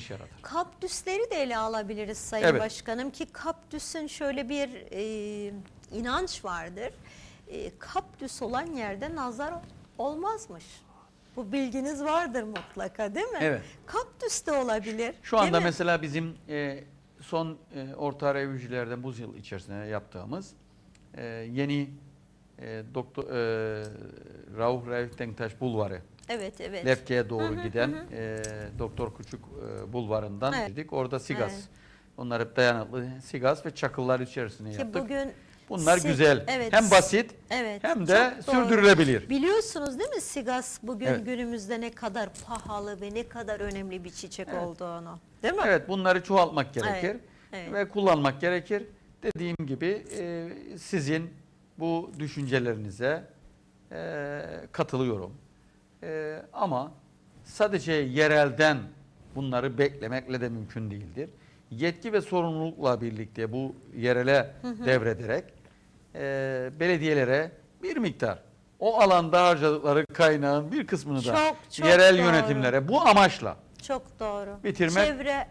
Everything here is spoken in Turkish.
sonuç yaratır. Kaptüsleri de ele alabiliriz Sayın Evet. Başkanım ki kaptüsün şöyle bir e, inanç vardır. E, kaptüs olan yerde nazar olmazmış. Bu bilginiz vardır mutlaka değil mi? Evet. Kaktüs de olabilir. Şu değil anda mi? mesela bizim e, son e, orta revijilerden bu yıl içerisinde yaptığımız e, yeni e, doktor e, Rauf Denktaş Bulvarı Evet evet. Lefke'ye doğru giden e, Doktor Küçük e, Bulvarı'ndan Evet. girdik. Orada Sigas. Evet. Onlar hep dayanıklı Sigas ve çakıllar içerisinde Ki yaptık. bugün Bunlar si- güzel. Evet. Hem basit Evet. hem de çok doğru. sürdürülebilir. Biliyorsunuz değil mi Sigas bugün Evet. günümüzde ne kadar pahalı ve ne kadar önemli bir çiçek olduğunu. Değil mi? Evet bunları çoğaltmak gerekir evet. ve kullanmak gerekir. Dediğim gibi e, sizin bu düşüncelerinize e, katılıyorum. E, ama sadece yerelden bunları beklemekle de mümkün değildir. Yetki ve sorumlulukla birlikte bu yerele devrederek e, belediyelere bir miktar o alanda harcadıkları kaynağın bir kısmını da Çok, çok yerel doğru. yönetimlere bu amaçla Çok doğru. Bitirmek- Çevre